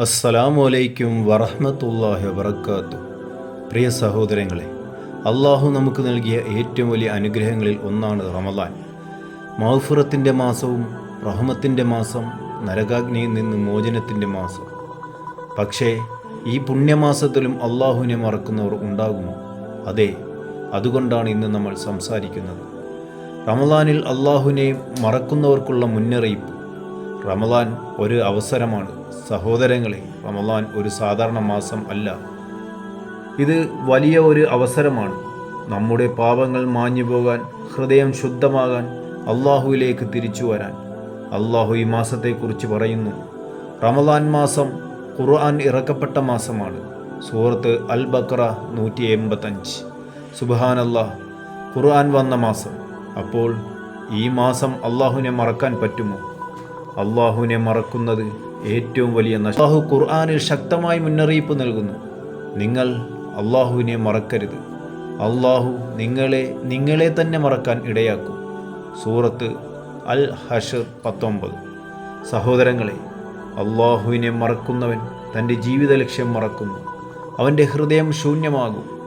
അസ്സലാമു അലൈക്കും വറഹമത്തല്ലാഹി വബർക്കാത്തു പ്രിയ സഹോദരങ്ങളെ അള്ളാഹു നമുക്ക് നൽകിയ ഏറ്റവും വലിയ അനുഗ്രഹങ്ങളിൽ ഒന്നാണ് റമദാൻ. മൗഫുറത്തിന്റെ മാസവും റഹ്മത്തിന്റെ മാസം നരകാഗ്നിയിൽ നിന്ന് മോചനത്തിന്റെ മാസം. പക്ഷേ ഈ പുണ്യമാസത്തിലും അള്ളാഹുവിനെ മറക്കുന്നവർ ഉണ്ടാകുമോ? അതെ അതുകൊണ്ടാണ് ഇന്ന് നമ്മൾ സംസാരിക്കുന്നത്. റമദാനിൽ അള്ളാഹുവിനെ മറക്കുന്നവർക്കുള്ള മുന്നറിയിപ്പ് റമദാൻ ഒരു അവസരമാണ്. സഹോദരങ്ങളെ റമദാൻ ഒരു സാധാരണ മാസം അല്ല. ഇത് വലിയ ഒരു അവസരമാണ്. നമ്മുടെ പാപങ്ങൾ മാഞ്ഞു പോകാൻ ഹൃദയം ശുദ്ധമാകാൻ അള്ളാഹുവിലേക്ക് തിരിച്ചു വരാൻ. അള്ളാഹു ഈ മാസത്തെക്കുറിച്ച് പറയുന്നു. റമദാൻ മാസം ഖുർആൻ ഇറക്കപ്പെട്ട മാസമാണ്. സൂറത്ത് അൽ ബക്ര നൂറ്റി എൺപത്തഞ്ച്. സുബാനല്ലാ ഖുർആൻ വന്ന മാസം. അപ്പോൾ ഈ മാസം അള്ളാഹുവിനെ മറക്കാൻ പറ്റുമോ? അള്ളാഹുവിനെ മറക്കുന്നത് ഏറ്റവും വലിയ നഷ്ടം ഖുർആാനിൽ ശക്തമായി മുന്നറിയിപ്പ് നൽകുന്നു. നിങ്ങൾ അള്ളാഹുവിനെ മറക്കരുത്. അള്ളാഹു നിങ്ങളെ നിങ്ങളെ തന്നെ മറക്കാൻ ഇടയാക്കും. സൂറത്ത് അൽ ഹഷർ പത്തൊമ്പത്. സഹോദരങ്ങളെ അള്ളാഹുവിനെ മറക്കുന്നവൻ തന്റെ ജീവിത ലക്ഷ്യം മറക്കുന്നു. അവന്റെ ഹൃദയം ശൂന്യമാകും.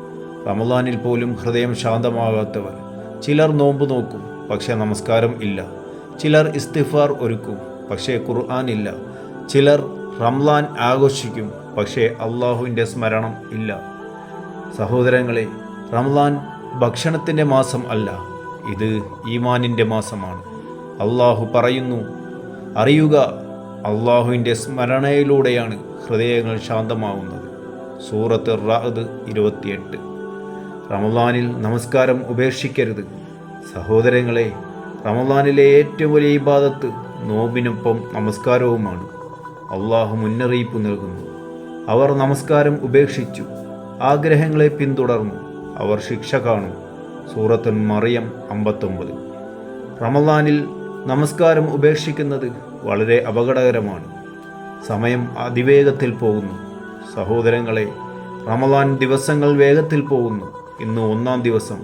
റമദാനിൽ പോലും ഹൃദയം ശാന്തമാകാത്തവർ ചിലർ നോമ്പ് നോക്കും പക്ഷേ നമസ്കാരം ഇല്ല. ചിലർ ഇസ്തിഫാർ ഒരുക്കും. പക്ഷേ ഖുർആൻ ഇല്ല ചിലർ റംലാൻ ആഘോഷിക്കും പക്ഷേ അള്ളാഹുവിന്റെ സ്മരണം ഇല്ല. സഹോദരങ്ങളെ റംലാൻ ഭക്ഷണത്തിന്റെ മാസം അല്ല ഇത് ഈമാനിന്റെ മാസമാണ്. അള്ളാഹു പറയുന്നു അറിയുക അള്ളാഹുവിന്റെ സ്മരണയിലൂടെയാണ് ഹൃദയങ്ങൾ ശാന്തമാവുന്നത്. സൂറത്ത് റാദ് ഇരുപത്തിയെട്ട്. റമദാനിൽ നമസ്കാരം ഉപേക്ഷിക്കരുത്. സഹോദരങ്ങളെ റമദാനിലെ ഏറ്റവും വലിയ ഇബാദത്ത് നോമ്പിനൊപ്പം നമസ്കാരവുമാണ്. അള്ളാഹു മുന്നറിയിപ്പ് നൽകുന്നു. അവർ നമസ്കാരം ഉപേക്ഷിച്ചു. ആഗ്രഹങ്ങളെ പിന്തുടർന്നു. അവർ ശിക്ഷ കാണും. സൂറത്തുൻ മറിയം അമ്പത്തൊമ്പത്. റമദാനിൽ നമസ്കാരം ഉപേക്ഷിക്കുന്നത് വളരെ അപകടകരമാണ്. സമയം അതിവേഗത്തിൽ പോകുന്നു. സഹോദരങ്ങളെ റമദാൻ ദിവസങ്ങൾ വേഗത്തിൽ പോകുന്നു. ഇന്ന് ഒന്നാം ദിവസം.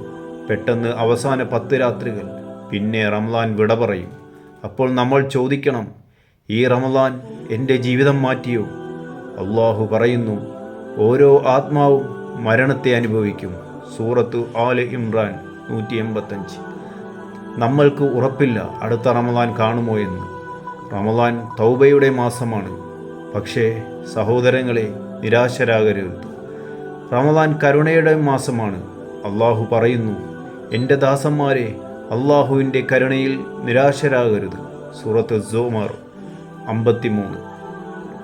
പെട്ടെന്ന് അവസാന പത്ത് രാത്രികൾ. പിന്നെ റമദാൻ വിട പറയും. അപ്പോൾ നമ്മൾ ചോദിക്കണം ഈ റമദാൻ എന്റെ ജീവിതം മാറ്റിയോ? അള്ളാഹു പറയുന്നു ഓരോ ആത്മാവും മരണത്തെ അനുഭവിക്കും. സൂറത്ത് ആൽ ഇമ്രാൻ നൂറ്റി എൺപത്തഞ്ച് നമ്മൾക്ക് ഉറപ്പില്ല അടുത്ത റമദാൻ കാണുമോ എന്ന്. റമദാൻ തൗബയുടെ മാസമാണ്. പക്ഷേ സഹോദരങ്ങളെ നിരാശരാകരുത്. റമദാൻ കരുണയുടെ മാസമാണ്. അള്ളാഹു പറയുന്നു എന്റെ ദാസന്മാരെ അള്ളാഹുവിന്റെ കരുണയിൽ നിരാശരാകരുത്. സൂറത്ത് സോമാർ അമ്പത്തിമൂന്ന്.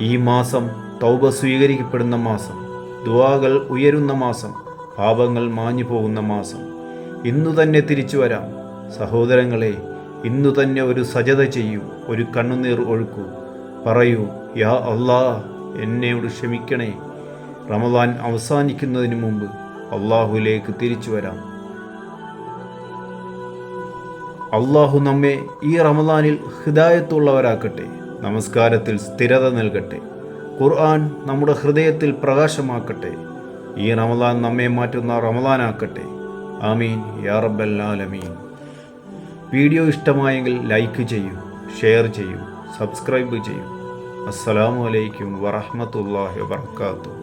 ഈ മാസം തൗബ സ്വീകരിക്കപ്പെടുന്ന മാസം ദുവാകൾ ഉയരുന്ന മാസം പാപങ്ങൾ മാഞ്ഞു പോകുന്ന മാസം. ഇന്നു തന്നെ തിരിച്ചു വരാം. സഹോദരങ്ങളെ ഇന്നു തന്നെ ഒരു സജത ചെയ്യൂ ഒരു കണ്ണുനീർ ഒഴുക്കൂ. പറയൂ യാ അള്ളാ എന്നോട് ക്ഷമിക്കണേ. റമദാൻ അവസാനിക്കുന്നതിന് മുമ്പ് അള്ളാഹുലേക്ക് തിരിച്ചു വരാം. അള്ളാഹു നമ്മെ ഈ റമദാനിൽ ഹിദായത്തുള്ളവരാക്കട്ടെ നമസ്കാരത്തിൽ സ്ഥിരത നൽകട്ടെ ഖുർആൻ നമ്മുടെ ഹൃദയത്തിൽ പ്രകാശമാക്കട്ടെ ഈ റമദാൻ നമ്മെ മാറ്റുന്ന റമദാനാക്കട്ടെ. ആമീൻ. യാ റബ്ബൽ ആലമീൻ. വീഡിയോ ഇഷ്ടമായെങ്കിൽ ലൈക്ക് ചെയ്യൂ ഷെയർ ചെയ്യൂ സബ്സ്ക്രൈബ് ചെയ്യൂ. അസ്സലാമു അലൈക്കും വറഹ്മത്തുള്ളാഹി വബർക്കാത്തു